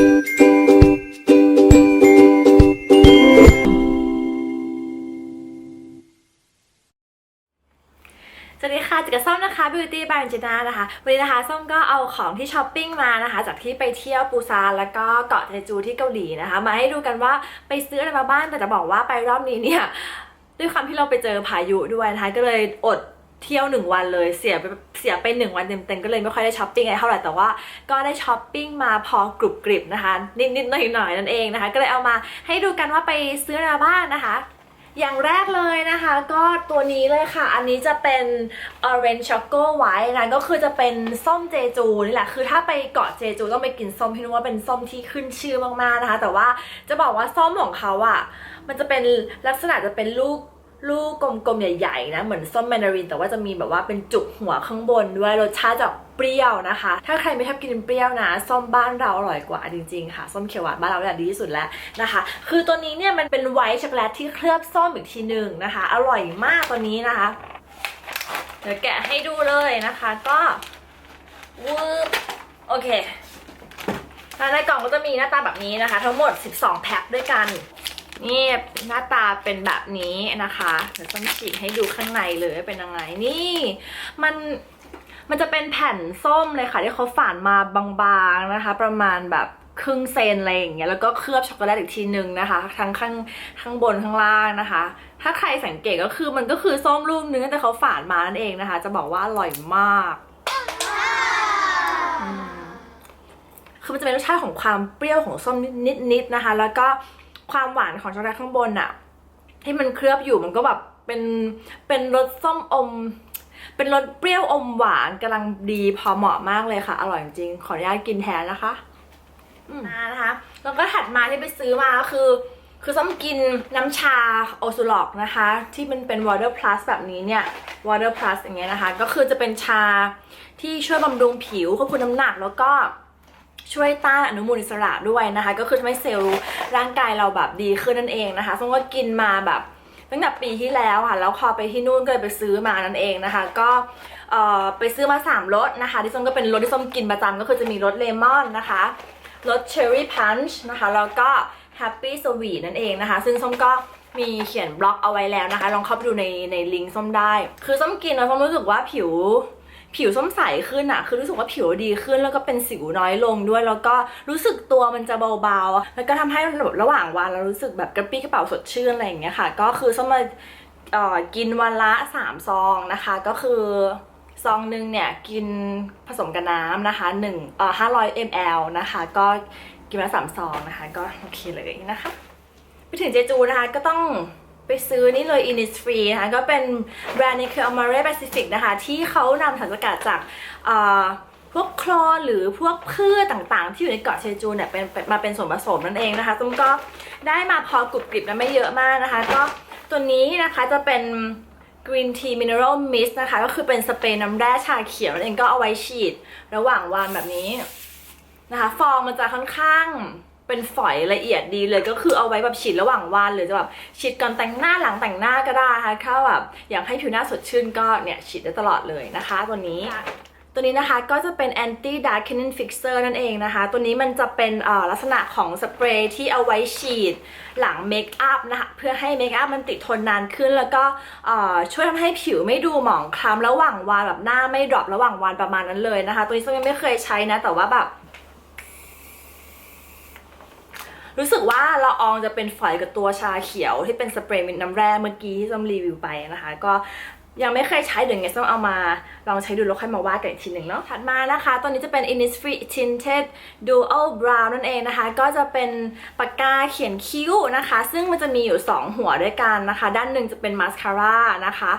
สวัสดีค่ะจิกบส้มนะคะ Beauty by จินานะคะ วันนี้นะคะส้มก็เอาของที่ช้อปปิ้งมานะคะ จากที่ไปเที่ยวปูซานแล้วก็เกาะเจจูที่เกาหลีนะคะ มาให้ดูกันว่าไปซื้ออะไรมาบ้างแต่จะบอกว่าไปรอบนี้เนี่ยด้วยความที่เราไปเจอพายุด้วยนะคะก็เลยอด เที่ยวหนึ่งวันเลยเสียไปเสียไปหนึ่งวันเต็มๆก็เลยไม่ค่อยได้ช้อปปิ้งอะไรเท่าไหร่แต่ว่าก็ได้ช้อปปิ้งมาพอกรุบกริบนะคะ นิดๆหน่อยๆนั่นเองนะคะ ก็เลยเอามาให้ดูกันว่าไปซื้ออะไรมาบ้างนะคะอย่างแรกเลยนะคะก็ตัวนี้เลยค่ะ อันนี้จะเป็น orange choco white นะก็คือจะเป็นส้มเจจูนี่แหละ คือถ้าไปเกาะเจจูต้องไปกินส้มที่นู้นว่าเป็นส้มที่ขึ้นชื่อมากๆนะคะ แต่ว่าจะบอกว่าส้มของเขาอะ่ะ มันจะเป็นลักษณะจะเป็นลูก ลูกกลมๆ ใหญ่ๆ นะ เหมือนส้มแมนดาริน แต่ว่าจะมีแบบว่าเป็นจุกหัวข้างบนด้วย รสชาติจะเปรี้ยวนะคะ ถ้าใครไม่ชอบกินเปรี้ยวนะ ส้มบ้านเราอร่อยกว่าจริงๆ ค่ะ ส้มเขียวหวานบ้านเราเนี่ยดีที่สุดแล้วนะคะ คือตัวนี้เนี่ยมันเป็นไวท์ช็อกโกแลตที่เคลือบส้มอีกทีหนึ่งนะคะ อร่อยมากตัวนี้นะคะ เดี๋ยวแกะให้ดูเลยนะคะ ก็วืบโอเคในกล่องก็จะมีหน้าตาแบบนี้นะคะ ทั้งหมด 12 แพ็คด้วยกัน นี่หน้าตาเป็นแบบนี้นะคะเดี๋ยวต้องฉีกให้ดูข้างในเลยว่าเป็นยังไงนี่มันมันจะเป็นแผ่นส้มเลยค่ะที่เขาฝานมาบางๆนะคะ ประมาณแบบครึ่งเซนอะไรอย่างเงี้ยแล้วก็เคลือบช็อกโกแลตอีกทีนึงนะคะ ทั้งข้างข้างบนข้างล่างนะคะ ถ้าใครสังเกตก็คือมันก็คือส้มลูกนึงแต่เขาฝานมานั่นเองนะคะ จะบอกว่าอร่อยมากอืมคือมันจะเป็นรสชาติของความเปรี้ยวของส้มนิดๆนะคะ แล้วก็ ความหวานของช็อกโกแลตข้างบนอะที่มันเคลือบอยู่มันก็แบบเป็นเป็นรสส้มอม เป็นรสเปรี้ยวอมหวานกำลังดีพอเหมาะมากเลยค่ะ อร่อยจริงขออนุญาตกินแทนนะคะอืมนะคะแล้วก็ถัดมาที่ไปซื้อมาก็คือ คือส้มกินน้ำชาโอซูล็อกนะคะ ที่มันเป็น water plus แบบนี้เนี่ย water plus อย่างเงี้ยนะคะ ก็คือจะเป็นชาที่ช่วยบำรุงผิวควบคุมน้ำหนักแล้วก็ ช่วยต้านอนุมูลอิสระด้วยนะคะ ก็คือทำให้เซลล์ร่างกายเราแบบดีขึ้นนั่นเองนะคะส้มก็กินมาแบบตั้งแต่ปีที่แล้วค่ะ แล้วพอไปที่นู่นก็เลยไปซื้อมานั่นเองนะคะ ก็เออไปซื้อมา3รสนะคะ ที่ส้มก็เป็นรสที่ส้มกินประจำก็คือจะมีรสเลมอนนะคะรสเชอร์รี่พันช์นะคะ แล้วก็แฮปปี้สวีทนั่นเองนะคะ ซึ่งส้มก็มีเขียนบล็อกเอาไว้แล้วนะคะ ลองเข้าไปดูในในลิงก์ส้มได้ คือส้มกินแล้วส้มรู้สึกว่าผิว ผิวส้มใสขึ้นอะคือรู้สึกว่าผิวดีขึ้นแล้วก็เป็นสิวน้อยลงด้วย แล้วก็รู้สึกตัวมันจะเบาๆ แล้วก็ทำให้แบบระหว่างวันเรารู้สึกแบบกระปี้กระเป๋าสดชื่นอะไรอย่างเงี้ยค่ะ ก็คือส้มมากินวันละ 3 ซองนะคะ ก็คือซองหนึ่งเนี่ยกินผสมกับน้ำนะคะ1เอ่อ500 ml นะคะ ก็กินวันละสามซองนะคะ ก็โอเคเลยนะคะ ไปถึงเจจูนะคะก็ต้อง ไปซื้อนี่เลย Innisfree นะคะ ก็เป็นแบรนด์นี้คือ Amare Pacific นะคะ ที่เขานำสารสกัดจากเอ่อพวกโคลนหรือพวกพืชต่างๆ ที่อยู่ในเกาะเชจูเนี่ยเป็นมาเป็นส่วนผสมนั่นเองนะคะตุ้มก็ได้มาพอกรุบกริบนะไม่เยอะมากนะคะ ก็ตัวนี้นะคะจะเป็น Green Tea Mineral Mist นะคะ ก็คือเป็นสเปรย์น้ำแร่ชาเขียวนั่นเองก็เอาไว้ฉีด ระหว่างวันแบบนี้นะคะ ฟองมันจะค่อนข้าง เป็นฝอยละเอียดดีเลยก็คือเอาไว้แบบฉีดระหว่างวันหรือจะแบบฉีดก่อนแต่งหน้าหลังแต่งหน้าก็ได้นะคะถ้าแบบอยากให้ผิวหน้าสดชื่นก็เนี่ยฉีดได้ตลอดเลยนะคะ ตัวนี้ตัวนี้นะคะก็จะเป็น anti darkening fixer นั่นเองนะคะ ตัวนี้มันจะเป็นเอ่อลักษณะของสเปรย์ที่เอาไว้ฉีดหลังเมคอัพนะคะเพื่อให้เมคอัพมันติดทนนานขึ้น แล้วก็เอ่อช่วยทำให้ผิวไม่ดูหมองคล้ำระหว่างวันแบบหน้าไม่ดรอประหว่างวันประมาณนั้นเลยนะคะ ตัวนี้ส้มยังไม่เคยใช้นะแต่ว่าแบบ รู้สึกว่าละอองจะเป็นฝอยกับตัวชาเขียวที่เป็นสเปรย์มินน้ำแร่เมื่อกี้ที่ส้มรีวิวไปนะคะ ก็ยังไม่เคยใช้เดี๋ยวไงส้มเอามาลองใช้ดูแล้วค่อยมาว่ากันอีกทีหนึ่งเนาะถัดมานะคะ ตอนนี้จะเป็น Innisfree Tinted Dual Brow นั่นเองนะคะ ก็จะเป็นปากกาเขียนคิ้วนะคะ ซึ่งมันจะมีอยู่ 2 หัวด้วยกันนะคะ ด้านหนึ่งจะเป็นมาสคาร่านะคะ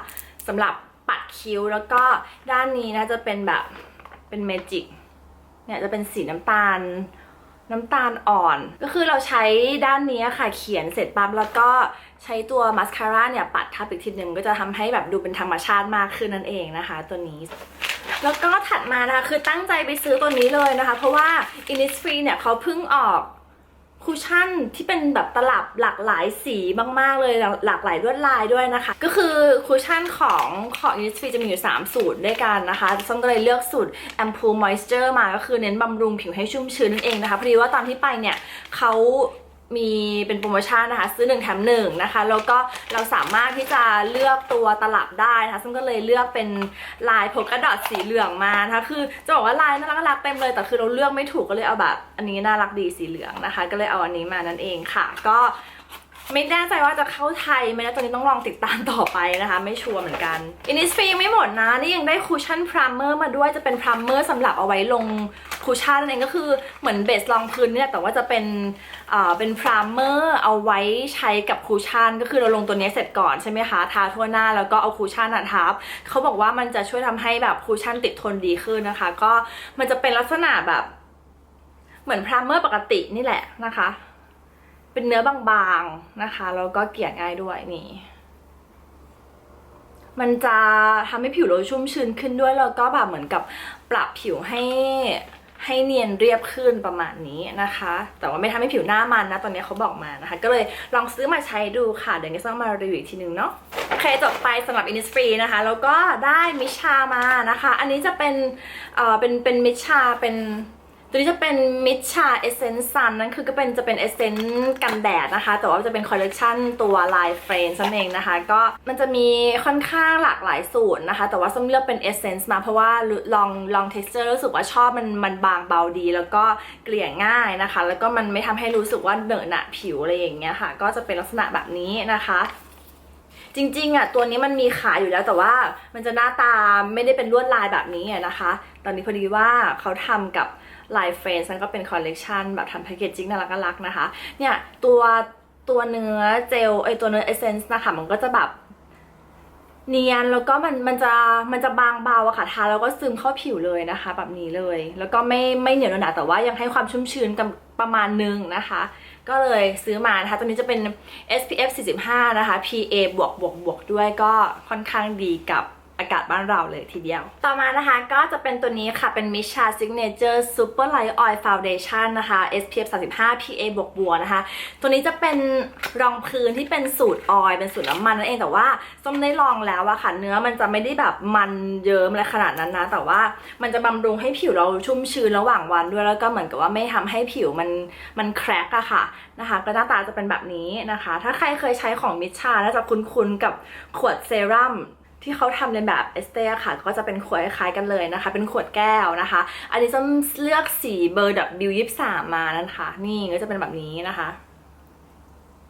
สำหรับปัดคิ้วแล้วก็ด้านนี้นะจะเป็นแบบเป็นเมจิกเนี่ยจะเป็นสีน้ำตาล น้ำตาลอ่อน ก็คือเราใช้ด้านนี้ค่ะ เขียนเสร็จปั๊บแล้วก็ใช้ตัวมาสคาร่าเนี่ยปัดทับอีกทีหนึ่งก็จะทำให้แบบดูเป็นธรรมชาติมากขึ้นนั่นเองนะคะ ตัวนี้แล้วก็ถัดมานะคะคือตั้งใจไปซื้อตัวนี้เลยนะคะ เพราะว่า Innisfree เนี่ยเขาเพิ่งออก คูชั่นที่เป็นแบบตลับหลากหลายสีมากๆเลยหลากหลายลวดลายด้วยนะคะ ก็คือคูชั่นของของ Innisfree จะมีอยู่ 3 สูตรด้วยกันนะคะส้มก็เลยเลือกสูตร Ampoule Moisture มาก็คือเน้นบำรุงผิวให้ชุ่มชื้นนั่นเองนะคะพอดีว่าตอนที่ไปเนี่ยเขา มีเป็นโปรโมชั่นนะคะ ซื้อ 1 แถม1นะคะ แล้วก็เราสามารถที่จะเลือกตัวตลับได้นะคะ ซึ่งก็เลยเลือกเป็นลายโพกระดอทสีเหลืองมานะคะคือจะบอกว่าลายน่ารักน่ารักเต็มเลยแต่คือเราเลือกไม่ถูกก็เลยเอาแบบ อันนี้น่ารักดีสีเหลืองนะคะ ก็เลยเอาอันนี้มานั่นเองค่ะ ก็ ไม่แน่ใจว่าจะเข้าไทยไหมนะตอนนี้ต้องลองติดตามต่อไปนะคะ ไม่ชัวร์เหมือนกันอินิสฟีไม่หมดนะ นี่ยังได้คูชั่นพรามเมอร์มาด้วยจะเป็นพรามเมอร์สำหรับเอาไว้ลงคูชั่นนั่นเองก็คือเหมือนเบสรองพื้นเนี่ยแต่ว่าจะเป็นเอ่อเป็นพรามเมอร์เอาไว้ใช้กับคูชั่นก็คือเราลงตัวนี้เสร็จก่อนใช่ไหมคะทาทั่วหน้าแล้วก็เอาคูชั่นอะทับเขาบอกว่ามันจะช่วยทำให้แบบคูชั่นติดทนดีขึ้นนะคะ ก็มันจะเป็นลักษณะแบบ เหมือนพรามเมอร์ปกตินี่แหละนะคะ เป็นเนื้อบางๆนะคะ แล้วก็เกลี่ยง่ายด้วยนี่ มันจะทำให้ผิวเราชุ่มชื้นขึ้นด้วย แล้วก็แบบเหมือนกับปรับผิวให้ให้เนียนเรียบขึ้นประมาณนี้นะคะ แต่ว่าไม่ทำให้ผิวหน้ามันนะ ตอนนี้เขาบอกมานะคะ ก็เลยลองซื้อมาใช้ดูค่ะ เดี๋ยวจะต้องมารีวิวอีกทีนึงเนาะโอเคจบไปสำหรับ Innisfree นะคะ แล้วก็ได้มิชามานะคะ อันนี้จะเป็นเอ่อเป็นเป็นมิชาเป็น ตัวนี้จะเป็นมิชชาเอเซนส์ซันนั่นคือก็เป็นจะเป็นเอเซนส์กันแดดนะคะ แต่ว่าจะเป็นคอลเลกชันตัวลายเฟรนซ์นั่นเองนะคะ ก็มันจะมีค่อนข้างหลากหลายสูตรนะคะ แต่ว่าส้มเลือกเป็นเอเซนส์มาเพราะว่าลองลองเท็กเจอร์รู้สึกว่าชอบมันมันบางเบาดี แล้วก็เกลี่ยง่ายนะคะ แล้วก็มันไม่ทำให้รู้สึกว่าเหนอะหนะผิวอะไรอย่างเงี้ยค่ะ ก็จะเป็นลักษณะแบบนี้นะคะ จริงๆอะตัวนี้มันมีขายอยู่แล้วแต่ว่ามันจะหน้าตาไม่ได้เป็นลวดลายแบบนี้นะคะ ตอนนี้พอดีว่าเขาทำกับลายเฟรนซ์ก็เป็นคอลเลกชันแบบทำแพคเกจจิ้งน่ารักน่ารักนะคะ เนี่ยตัวตัวเนื้อเจลไอตัวเนื้อเอเซนส์นะคะมันก็จะแบบ เนียนแล้วก็มันมันจะมันจะบางเบาอะค่ะทาแล้วก็ซึมเข้าผิวเลยนะคะ แบบนี้เลย แล้วก็ไม่ไม่เหนียวหนาแต่ว่ายังให้ความชุ่มชื้นกับประมาณนึงนะคะ ก็เลยซื้อมานะคะตัวนี้จะเป็น SPF 45 นะคะ PA บวกบวกบวกด้วยก็ค่อนข้างดีกับ อากาศบ้านเราเลยทีเดียว ต่อมานะคะก็จะเป็นตัวนี้ค่ะ เป็น Misha Signature Super Light Oil Foundation นะคะ SPF 35 PA บวกบัวนะคะ ตัวนี้จะเป็นรองพื้นที่เป็นสูตรออยล์เป็นสูตรน้ำมันนั่นเองแต่ว่าส้มได้ลองแล้วอะค่ะ เนื้อมันจะไม่ได้แบบมันเยิ้มอะไรขนาดนั้นนะ แต่ว่ามันจะบำรุงให้ผิวเราชุ่มชื้นระหว่างวันด้วยแล้วก็เหมือนกับว่าไม่ทำให้ผิวมันมันแครกอะค่ะนะคะก็หน้าตาจะเป็นแบบนี้นะคะ ถ้าใครเคยใช้ของมิชชาน่าจะคุ้นๆกับขวดเซรั่ม ที่เขาทำในแบบเอสเตค่ะ ก็จะเป็นขวดคล้ายกันเลยนะคะ เป็นขวดแก้วนะคะ อันนี้จะเลือกสีเบอร์ดับบิวยิบสามมานะคะ นี่ก็จะเป็นแบบนี้นะคะ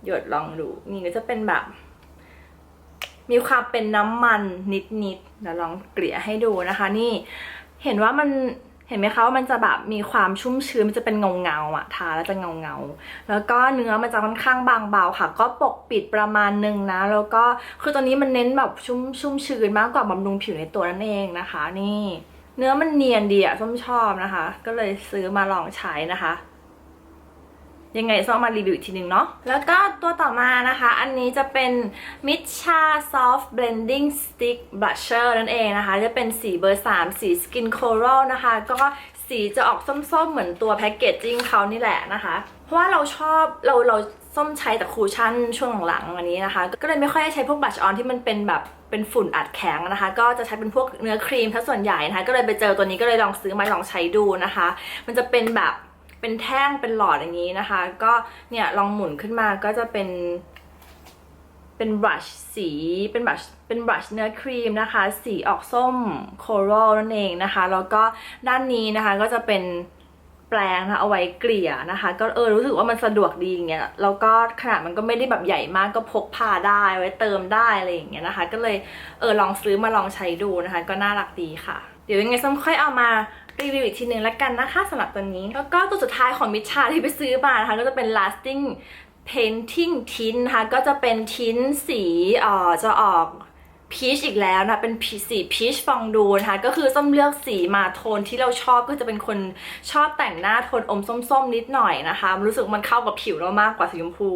หยดลองดู นี่ก็จะเป็นแบบ มีความเป็นน้ำมันนิดๆเดี๋ยวลองเกลี่ยให้ดูนะคะ นี่เห็นว่ามัน เห็นไหมคะว่ามันจะแบบมีความชุ่มชื้นมันจะเป็นเงาเงาอะทาแล้วจะเงาเงาแล้วก็เนื้อมันจะค่อนข้างบางเบาค่ะ ก็ปกปิดประมาณนึงนะ แล้วก็คือตอนนี้มันเน้นแบบชุ่มชุ่มชื้นมากกว่าบำรุงผิวในตัวนั่นเองนะคะ นี่ เนื้อมันเนียนดีอะส้มชอบนะคะ ก็เลยซื้อมาลองใช้นะคะ ยังไงต้องมารีวิวอีกทีหนึ่งเนาะแล้วก็ตัวต่อมานะคะ อันนี้จะเป็น Mitcha Soft Blending Stick Blusher นั่นเองนะคะ จะเป็นสีเบอร์ 3 สี Skin Coral นะคะ ก็สีจะออกส้มๆ เหมือนตัวแพ็กเกจจิ้งเขานี่แหละนะคะ เพราะว่าเราชอบเราเราส้มใช้แต่คูชั่นช่วงหลังๆอันนี้นะคะ ก็เลยไม่ค่อยได้ใช้พวกบัชออนที่มันเป็นแบบเป็นฝุ่นอัดแข็งนะคะ ก็จะใช้เป็นพวกเนื้อครีมถ้าส่วนใหญ่นะคะ ก็เลยไปเจอตัวนี้ก็เลยลองซื้อมาลองใช้ดูนะคะ มันจะเป็นแบบ เป็นแท่งเป็นหลอดอย่างนี้นะคะ ก็เนี่ยลองหมุนขึ้นมาก็จะเป็น เป็นบลัชสีเป็นบลัชเป็นบลัชเนื้อครีมนะคะ สีออกส้มโครลนั่นเองนะคะ แล้วก็ด้านนี้นะคะก็จะเป็นแปรงนะคะเอาไว้เกลี่ยนะคะ ก็เออรู้สึกว่ามันสะดวกดีอย่างเงี้ยแล้วก็ขนาดมันก็ไม่ได้แบบใหญ่มากก็พกพาได้ไว้เติมได้อะไรอย่างเงี้ยนะคะ ก็เลยเออลองซื้อมาลองใช้ดูนะคะ ก็น่ารักดีค่ะ เดี๋ยวยังไงส้มค่อยเอามา รีวิวอีกทีหนึ่งแล้วกันนะคะสำหรับตัวนี้ แล้วก็ตัวสุดท้ายของมิชชาที่ไปซื้อมานะคะก็จะเป็น lasting painting tint นะคะก็จะเป็นทิ้นสีเอ่อจะออกพีชอีกแล้วนะเป็นสีพีชฟองดูนะคะก็คือส้มเลือกสีมาโทนที่เราชอบก็จะเป็นคนชอบแต่งหน้าโทนอมส้มๆ นิดหน่อยนะคะ รู้สึกมันเข้ากับผิวเรามากกว่าสีชมพู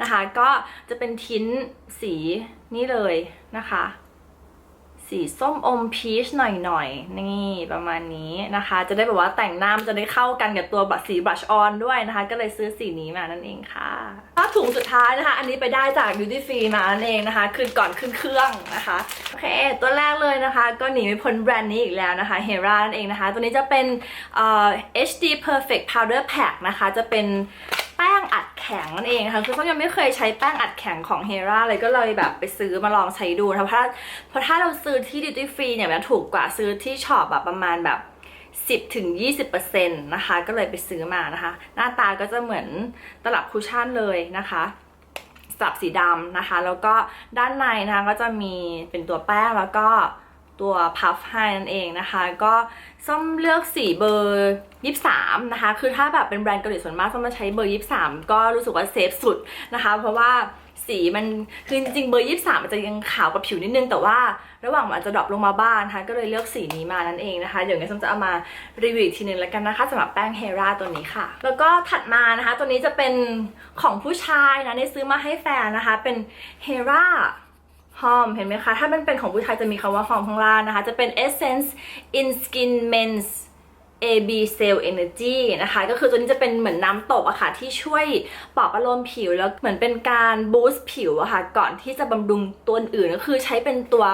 นะคะ ก็จะเป็นทิ้นสีนี่เลยนะคะ สีส้มอมพีชหน่อยๆนี่ประมาณนี้นะคะ จะได้แบบว่าแต่งหน้ามันจะได้เข้ากันกับตัวบัสีบลัชออนด้วยนะคะ ก็เลยซื้อสีนี้มานั่นเองค่ะถ้าถุงสุดท้ายนะคะ อันนี้ไปได้จาก Duty Free มานั่นเองนะคะ คือก่อนขึ้นเครื่องนะคะโอเค ตัวแรกเลยนะคะ ก็หนีไม่พ้นแบรนด์นี้อีกแล้วนะคะ Hera นั่นเองนะคะ ตัวนี้จะเป็นเอ่อ HD Perfect Powder Pack นะคะ จะเป็นแป้งอัด แข็งนั่นเองนะคะคือส้มยังไม่เคยใช้แป้งอัดแข็งของ Hera เลยก็เลยแบบไปซื้อมาลองใช้ดูนะคะเพราะถ้าเพราะถ้าเราซื้อที่ Duty Free เนี่ยมันถูกกว่าซื้อที่ช็อปแบบประมาณแบบ10ถึง20%นะคะ ก็เลยไปซื้อมานะคะ หน้าตาก็จะเหมือนตลับคุชชั่นเลยนะคะสับสีดำนะคะ แล้วก็ด้านในนะคะก็จะมีเป็นตัวแป้งแล้วก็ ตัวพัฟให้นั่นเองนะคะ ก็ส้มเลือกสีเบอร์23นะคะ คือถ้าแบบเป็นแบรนด์เกาหลีส่วนมากส้มจะใช้เบอร์ 23 ก็รู้สึกว่าเซฟสุดนะคะ เพราะว่าสีมันคือจริงๆเบอร์ 23 มันจะยังขาวกับผิวนิดนึง แต่ว่าระหว่างมันอาจจะดรอปลงมาบ้างนะคะก็เลยเลือกสีนี้มานั่นเองนะคะ เดี๋ยวไงส้มจะเอามารีวิวอีกทีนึงแล้วกันนะคะสำหรับแป้งเฮราตัวนี้ค่ะ แล้วก็ถัดมานะคะ ตัวนี้จะเป็นของผู้ชายนะได้ซื้อมาให้แฟนนะคะเป็นเฮรา หอมเห็นไหมคะ ถ้ามันเป็นของผู้ชายจะมีคำว่าหอมข้างล่างนะคะ จะเป็น Essence in Skin Men's AB Cell Energy นะคะ ก็คือตัวนี้จะเป็นเหมือนน้ำตบอะค่ะ ที่ช่วยปลอบประโลมผิวแล้วเหมือนเป็นการบูสต์ผิวอะค่ะ ก่อนที่จะบำรุงตัวอื่นก็คือใช้เป็นตัว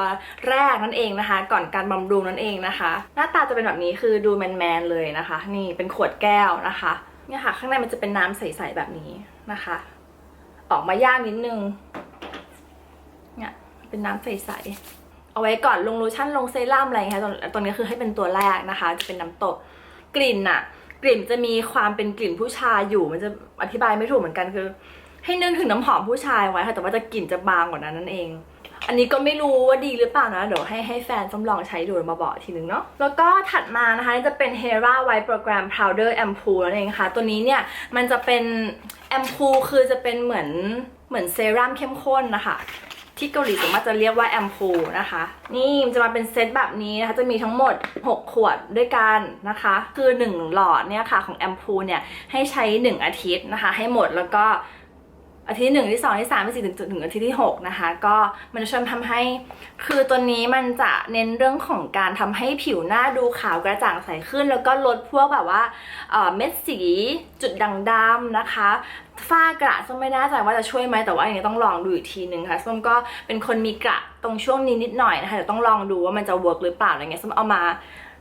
แรกนั่นเองนะคะ ก่อนการบำรุงนั่นเองนะคะ หน้าตาจะเป็นแบบนี้คือดูแมนๆเลยนะคะ นี่เป็นขวดแก้วนะคะเนี่ยค่ะ ข้างในมันจะเป็นน้ำใสๆแบบนี้นะคะ ออกมายากนิดนึง เป็นน้ำใสๆ เอาไว้ก่อนลงโลชั่นลงเซรั่มอะไรเงี้ยตอนตอนนี้คือให้เป็นตัวแรกนะคะ จะเป็นน้ำตกกลิ่นอะกลิ่นจะมีความเป็นกลิ่นผู้ชายอยู่ มันจะอธิบายไม่ถูกเหมือนกันคือ ให้นึกถึงน้ำหอมผู้ชายไว้ค่ะ แต่ว่าจะกลิ่นจะบางกว่านั้นนั่นเอง อันนี้ก็ไม่รู้ว่าดีหรือเปล่านะเดี๋ยวให้ให้แฟนส้มลองใช้ดูมาบอกอีกทีนึงเนาะแล้วก็ถัดมานะคะจะเป็น Hera White Program Powder Ampoule นั่นเองค่ะ ตัวนี้เนี่ยมันจะเป็น Ampoule คือจะเป็นเหมือนเหมือนเซรั่มเข้มข้นนะคะ ที่เกาหลีสามารถจะเรียกว่าแอมพูนะคะ นี่มันจะมาเป็นเซตแบบนี้นะคะ จะมีทั้งหมด 6 ขวดด้วยกันนะคะ คือ 1 หลอดเนี่ยค่ะของแอมพูเนี่ยให้ใช้ 1 อาทิตย์นะคะ ให้หมดแล้วก็ อาทิตย์หนึ่งที่สองที่สามที่สี่ถึงถึงอาทิตย์ที่หกนะคะ ก็มันจะช่วยทำให้คือตัวนี้มันจะเน้นเรื่องของการทำให้ผิวหน้าดูขาวกระจ่างใสขึ้น แล้วก็ลดพวกแบบว่าเอ่อเม็ดสีจุดด่างดำนะคะฝ้ากระส้มไม่แน่ใจว่าจะช่วยไหมแต่ว่าอย่างนี้ต้องลองดูอีกทีนึงค่ะส้มก็เป็นคนมีกระตรงช่วงนี้นิดหน่อยนะคะเดี๋ยวต้องลองดูว่ามันจะเวิร์กหรือเปล่าอะไรเงี้ยส้มเอามา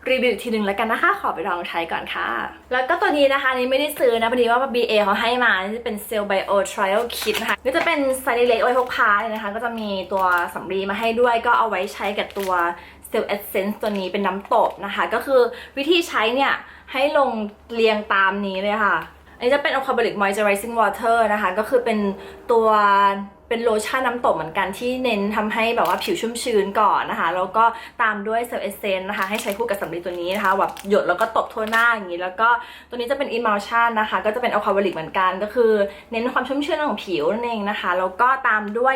รีวิวอีกทีนึงแล้วกันนะคะ ขอไปลองใช้ก่อนค่ะ แล้วก็ตัวนี้นะคะนี้ไม่ได้ซื้อนะพอดีว่า BA เขาให้มานี่จะเป็น Cell Bio Trial Kit นะคะก็จะเป็นไซส์เล็กๆเอาไว้พกพาเลยนะคะ ก็จะมีตัวสำลีมาให้ด้วยก็เอาไว้ใช้กับตัว Cell Essence ตัวนี้เป็นน้ำตบนะคะ ก็คือวิธีใช้เนี่ยให้ลงเรียงตามนี้เลยค่ะ อันนี้จะเป็น Aquabolic Moisturizing Water นะคะ ก็คือเป็นตัว เป็นโลชั่นน้ำตบเหมือนกันที่เน้นทำให้แบบว่าผิวชุ่มชื้นก่อนนะคะ แล้วก็ตามด้วยเซลเอเซนนะคะ ให้ใช้คู่กับสำลีตัวนี้นะคะแบบหยดแล้วก็ตบทั่วหน้าอย่างนี้ แล้วก็ตัวนี้จะเป็นอิมัลชั่นะคะ ก็จะเป็น Aquabolic เหมือนกัน ก็คือเน้นความชุ่มชื้นของผิวนั่นเองนะคะ แล้วก็ตามด้วย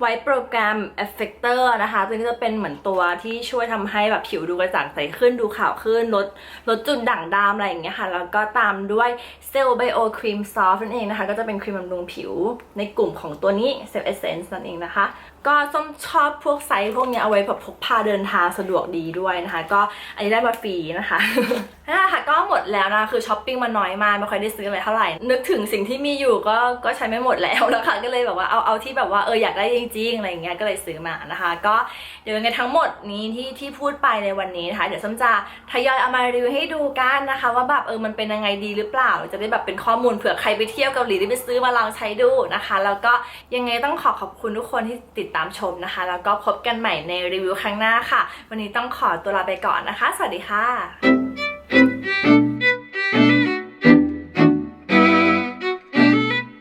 ไว้โปรแกรม Effector นะคะ ตัวนี้จะเป็นเหมือนตัวที่ช่วยทำให้แบบผิวดูกระจ่างใสขึ้นดูขาวขึ้น ลดลดจุดด่างดำอะไรอย่างเงี้ยค่ะ แล้วก็ตามด้วยเซลล์ไบโอครีมซอฟต์นั่นเองนะคะ ก็จะเป็นครีมบำรุงผิวในกลุ่มของตัวนี้เซลล์เอเซนส์นั่นเองนะคะ ก็ส้มชอบพวกไซส์พวกนี้เอาไว้แบบพกพาเดินทางสะดวกดีด้วยนะคะ ก็อันนี้ได้มาฟรีนะคะนั่นแหละค่ะก็หมดแล้วนะคือช้อปปิ้งมาน้อยมากไม่ค่อยได้ซื้ออะไรเท่าไหร่ นึกถึงสิ่งที่มีอยู่ก็ก็ใช้ไม่หมดแล้วนะคะก็เลยแบบว่าเอาเอาที่แบบว่าเอออยากได้จริงๆอะไรอย่างเงี้ยก็เลยซื้อมานะคะ ก็เดี๋ยวยังไงทั้งหมดนี้ที่ที่พูดไปในวันนี้นะคะ เดี๋ยวส้มจะทยอยเอามารีวิวให้ดูกันนะคะ ว่าแบบเออมันเป็นยังไงดีหรือเปล่า จะได้แบบเป็นข้อมูลเผื่อใครไปเที่ยวเกาหลีได้ไปซื้อมาลองใช้ดูนะคะ แล้วก็ยังไงต้องขอขอบคุณทุกคนที่ติดตามชมนะคะ แล้วก็พบกันใหม่ในรีวิวครั้งหน้าค่ะ วันนี้ต้องขอตัวลาไปก่อนนะคะ สวัสดีค่ะ